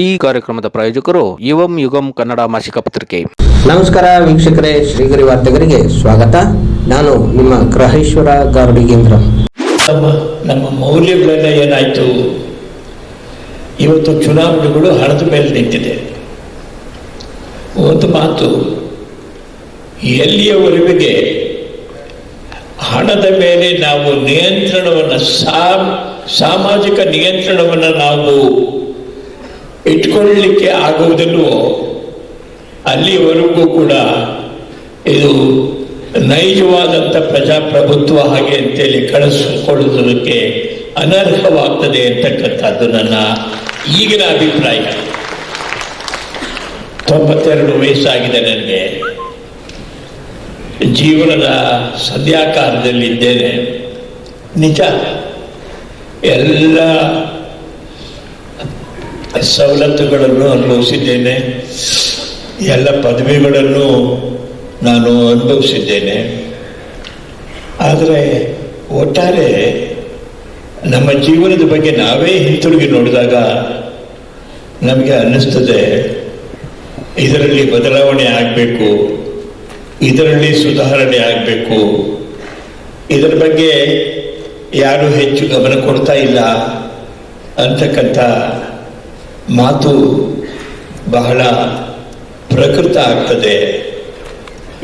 ಈ ಕಾರ್ಯಕ್ರಮದ ಪ್ರಾಯೋಜಕರು ಯುವಂ ಯುಗಂ ಕನ್ನಡ ಮಾಸಿಕ ಪತ್ರಿಕೆ. ನಮಸ್ಕಾರ ವೀಕ್ಷಕರೇ ಶ್ರೀಗರಿ ವಾರ್ತೆಗರಿಗೆ ಸ್ವಾಗತ. ನಾನು ನಿಮ್ಮ ಗ್ರಹೇಶ್ವರ ಗಾರ್ಡಿಗೇಂದ್ರ ನಮ್ಮ ಮೌಲ್ಯಗಳೆಲ್ಲ ಏನಾಯ್ತು? ಇವತ್ತು ಚುನಾವಣೆಗಳು ಹಣದ ಮೇಲೆ ನಿಂತಿದೆ. ಒಂದು ಮಾತು ಎಲ್ಲಿಯವರೆಗೆ ಹಣದ ಮೇಲೆ ನಾವು ನಿಯಂತ್ರಣವನ್ನು ಸಾಮಾಜಿಕ ನಿಯಂತ್ರಣವನ್ನು ನಾವು ಇಟ್ಕೊಳ್ಳಲಿಕ್ಕೆ ಆಗುವುದನ್ನು ಅಲ್ಲಿವರೆಗೂ ಕೂಡ ಇದು ನೈಜವಾದಂಥ ಪ್ರಜಾಪ್ರಭುತ್ವ ಹಾಗೆ ಅಂತೇಳಿ ಕಳಿಸಿಕೊಳ್ಳುವುದಕ್ಕೆ ಅನರ್ಹವಾಗ್ತದೆ ಅಂತಕ್ಕಂಥದ್ದು ನನ್ನ ಈಗಿನ ಅಭಿಪ್ರಾಯ. ತೊಂಬತ್ತೆರಡು ವಯಸ್ಸಾಗಿದೆ ನನಗೆ. ಜೀವನದ ಸದ್ಯಾಕಾರದಲ್ಲಿದ್ದೇನೆ ನಿಜ. ಎಲ್ಲ ಸವಲತ್ತುಗಳನ್ನು ಅನುಭವಿಸಿದ್ದೇನೆ. ಎಲ್ಲ ಪದವಿಗಳನ್ನು ನಾನು ಅನುಭವಿಸಿದ್ದೇನೆ. ಆದರೆ ಒಟ್ಟಾರೆ ನಮ್ಮ ಜೀವನದ ಬಗ್ಗೆ ನಾವೇ ಹಿಂತಿರುಗಿ ನೋಡಿದಾಗ ನಮಗೆ ಅನ್ನಿಸ್ತದೆ, ಇದರಲ್ಲಿ ಬದಲಾವಣೆ ಆಗಬೇಕು, ಇದರಲ್ಲಿ ಸುಧಾರಣೆ ಆಗಬೇಕು, ಇದರ ಬಗ್ಗೆ ಯಾರು ಹೆಚ್ಚು ಗಮನ ಕೊಡ್ತಾ ಇಲ್ಲ ಅಂತಕ್ಕಂಥ ಮಾತು ಬಹಳ ಪ್ರಕೃತ ಆಗ್ತದೆ.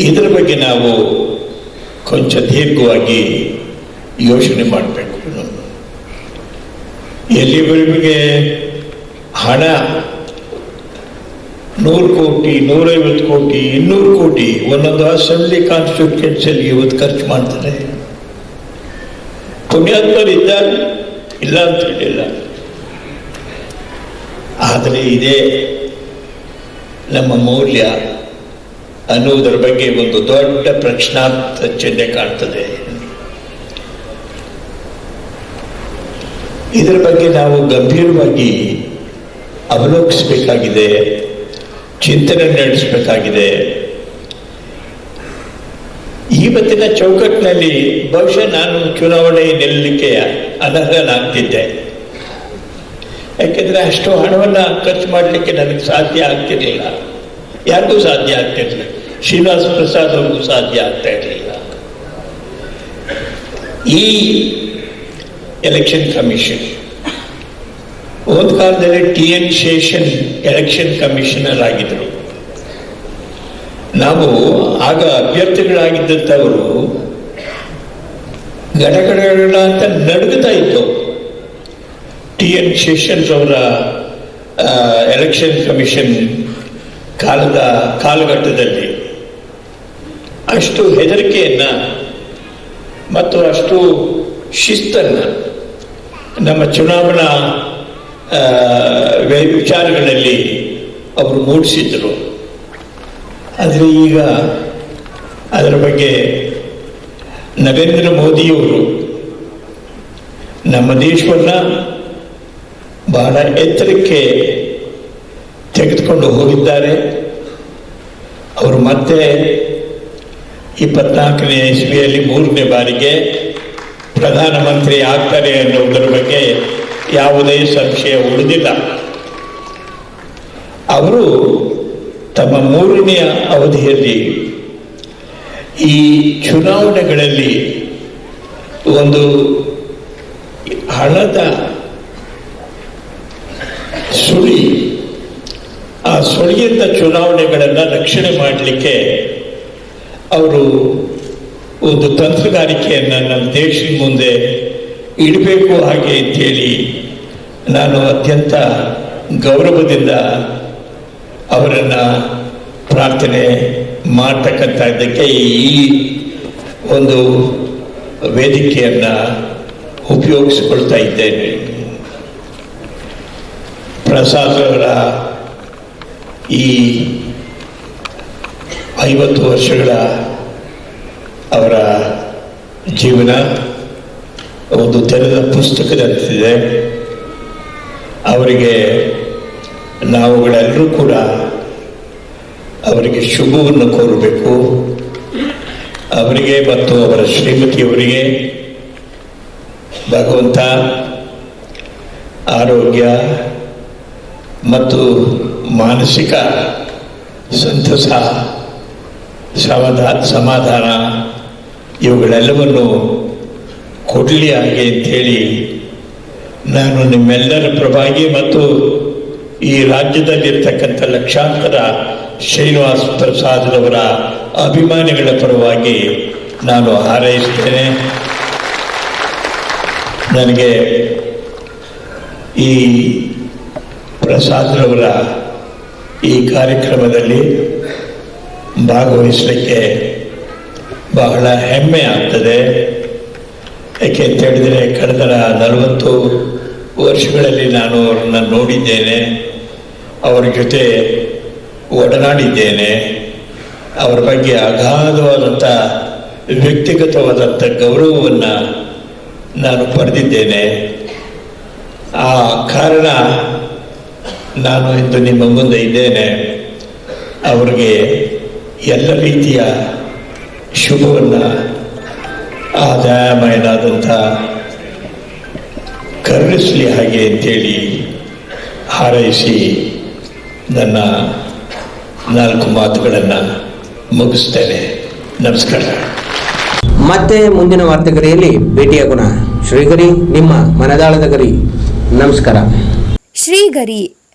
ಇದರ ಬಗ್ಗೆ ನಾವು ಕೊಂಚ ದೀರ್ಘವಾಗಿ ಯೋಚನೆ ಮಾಡಬೇಕು. ಎಲ್ಲಿವರೆಗೆ ಹಣ ನೂರು ಕೋಟಿ, ನೂರೈವತ್ತು ಕೋಟಿ, ಇನ್ನೂರು ಕೋಟಿ, ಒಂದೊಂದು ಅಸೆಂಬ್ಲಿ ಕಾನ್ಸ್ಟಿಟ್ಯೂನ್ಸಿಯಲ್ಲಿ ಇವತ್ತು ಖರ್ಚು ಮಾಡ್ತಾರೆ. ಪುಣ್ಯಾತ್ಮರು ಇದ್ದಾರೆ ಇಲ್ಲ ಅಂತ ಹೇಳಿಲ್ಲ. ಆದರೆ ಇದೇ ನಮ್ಮ ಮೌಲ್ಯ ಅನ್ನುವುದರ ಬಗ್ಗೆ ಒಂದು ದೊಡ್ಡ ಪ್ರಶ್ನಾರ್ಥ ಚಿಹ್ನೆ ಕಾಣ್ತದೆ. ಇದರ ಬಗ್ಗೆ ನಾವು ಗಂಭೀರವಾಗಿ ಅವಲೋಕಿಸಬೇಕಾಗಿದೆ, ಚಿಂತನೆ ನಡೆಸಬೇಕಾಗಿದೆ. ಇವತ್ತಿನ ಚೌಕಟ್ಟಿನಲ್ಲಿ ಬಹುಶಃ ನಾನು ಚುನಾವಣೆ ನಿಲ್ಲಲಿಕ್ಕೆ ಅನರ್ಹನಾಗ್ತಿದ್ದೆ. ಯಾಕೆಂದ್ರೆ ಅಷ್ಟು ಹಣವನ್ನು ಖರ್ಚು ಮಾಡಲಿಕ್ಕೆ ನನಗೆ ಸಾಧ್ಯ ಆಗ್ತಿರಲಿಲ್ಲ. ಯಾರಿಗೂ ಸಾಧ್ಯ ಆಗ್ತಿರ್ಲಿಲ್ಲ. ಶ್ರೀನಿವಾಸ ಪ್ರಸಾದ್ ಅವ್ರಿಗೂ ಸಾಧ್ಯ ಆಗ್ತಾ ಇರಲಿಲ್ಲ. ಈ ಎಲೆಕ್ಷನ್ ಕಮಿಷನ್ ಒಂದು ಕಾಲದಲ್ಲಿ T N Seshan election commissioner ಆಗಿದ್ರು. ನಾವು ಆಗ ಅಭ್ಯರ್ಥಿಗಳಾಗಿದ್ದಂಥವರು ಘಟಕಗಳ ಅಂತ ನಡುಗುತ್ತಾ ಇತ್ತು ಟಿ ಎನ್ ಶೇಷನ್ಸ್ ಅವರ ಎಲೆಕ್ಷನ್ ಕಮಿಷನ್ ಕಾಲದ, ಕಾಲಘಟ್ಟದಲ್ಲಿ ಅಷ್ಟು ಹೆದರಿಕೆಯನ್ನ ಮತ್ತು ಅಷ್ಟು ಶಿಸ್ತನ್ನ ನಮ್ಮ ಚುನಾವಣಾ ವಿಚಾರಗಳಲ್ಲಿ ಅವರು ಮೂಡಿಸಿದ್ರು. ಆದರೆ ಈಗ ಅದರ ಬಗ್ಗೆ ನರೇಂದ್ರ ಮೋದಿಯವರು ನಮ್ಮ ದೇಶವನ್ನ ಬಹಳ ಎತ್ತರಕ್ಕೆ ತೆಗೆದುಕೊಂಡು ಹೋಗಿದ್ದಾರೆ. ಅವರು ಮತ್ತೆ ಇಪ್ಪತ್ನಾಲ್ಕನೇ ಇಸ್ವಿಯಲ್ಲಿ ಮೂರನೇ ಬಾರಿಗೆ ಪ್ರಧಾನಮಂತ್ರಿ ಆಗ್ತಾರೆ ಅನ್ನುವುದರ ಬಗ್ಗೆ ಯಾವುದೇ ಸಂಶಯ ಉಳಿದಿಲ್ಲ. ಅವರು ತಮ್ಮ ಮೂರನೆಯ ಅವಧಿಯಲ್ಲಿ ಈ ಚುನಾವಣೆಗಳಲ್ಲಿ ಒಂದು ಹಣದ ಸುಳಿ ಆ ಸುಳಿಯಿಂದ ಚುನಾವಣೆಗಳನ್ನು ರಕ್ಷಣೆ ಮಾಡಲಿಕ್ಕೆ ಅವರು ಒಂದು ತಂತ್ರಗಾರಿಕೆಯನ್ನು ನಮ್ಮ ದೇಶದ ಮುಂದೆ ಇಡಬೇಕು ಹಾಗೆ ಅಂತೇಳಿ ನಾನು ಅತ್ಯಂತ ಗೌರವದಿಂದ ಅವರನ್ನು ಪ್ರಾರ್ಥನೆ ಮಾಡ್ತಕ್ಕಂಥದ್ದಕ್ಕೆ ಈ ಒಂದು ವೇದಿಕೆಯನ್ನು ಉಪಯೋಗಿಸಿಕೊಳ್ತಾ ಇದ್ದೇನೆ. ಪ್ರಸಾದ್ ಅವರ ಈ ಐವತ್ತು ವರ್ಷಗಳ ಅವರ ಜೀವನ, ಒಂದು ತೆರೆದ ಪುಸ್ತಕದಂತಿದೆ. ಅವರಿಗೆ ನಾವುಗಳೆಲ್ಲರೂ ಕೂಡ ಅವರಿಗೆ ಶುಭವನ್ನು ಕೋರಬೇಕು. ಅವರಿಗೆ ಮತ್ತು ಅವರ ಶ್ರೀಮತಿಯವರಿಗೆ ಭಗವಂತ, ಆರೋಗ್ಯ ಮತ್ತು ಮಾನಸಿಕ ಸಂತಸ ಸಮಾಧಾ ಸಮಾಧಾನ, ಇವುಗಳೆಲ್ಲವನ್ನು ಕೊಡಲಿ ಹಾಗೆ ಅಂಥೇಳಿ ನಾನು ನಿಮ್ಮೆಲ್ಲರ ಪ್ರಭಾಗಿ ಮತ್ತು ಈ ರಾಜ್ಯದಲ್ಲಿರ್ತಕ್ಕಂಥ ಲಕ್ಷಾಂತರ ಶ್ರೀನಿವಾಸ್ ಪ್ರಸಾದ್ರವರ ಅಭಿಮಾನಿಗಳ ಪರವಾಗಿ ನಾನು ಹಾರೈಸ್ತೇನೆ. ನನಗೆ ಈ ಪ್ರಸಾದ್ರವರ ಈ ಕಾರ್ಯಕ್ರಮದಲ್ಲಿ ಭಾಗವಹಿಸಲಿಕ್ಕೆ ಬಹಳ ಹೆಮ್ಮೆ ಆಗ್ತದೆ. ಯಾಕೆ ಅಂತ ಹೇಳಿದರೆ ಕಳೆದ ನಲವತ್ತು ವರ್ಷಗಳಲ್ಲಿ ನಾನು ಅವರನ್ನು ನೋಡಿದ್ದೇನೆ. ಅವರ ಜೊತೆ ಒಡನಾಡಿದ್ದೇನೆ. ಅವರ ಬಗ್ಗೆ ಅಗಾಧವಾದಂಥ ವ್ಯಕ್ತಿಗತವಾದಂಥ ಗೌರವವನ್ನು ನಾನು ಪಡೆದಿದ್ದೇನೆ. ಆ ಕಾರಣ ನಾನು ಇಂದು ನಿಮ್ಮ ಮುಂದೆ ಇದ್ದೇನೆ. ಅವರಿಗೆ ಎಲ್ಲ ರೀತಿಯ ಶುಭವನ್ನು ಆದಾಯಮಯನಾದಂಥ ಕರುಣಿಸಲಿ ಹಾಗೆ ಅಂತೇಳಿ ಹಾರೈಸಿ ನನ್ನ ನಾಲ್ಕು ಮಾತುಗಳನ್ನು ಮುಗಿಸ್ತೇನೆ. ನಮಸ್ಕಾರ. ಮತ್ತೆ ಮುಂದಿನ ವಾರ್ತೆಗರಿಯಲ್ಲಿ ಭೇಟಿಯಾಗೋಣ ಶ್ರೀಗರಿ ನಿಮ್ಮ ಮನದಾಳದ ಗರಿ. ನಮಸ್ಕಾರ. ಶ್ರೀಗರಿ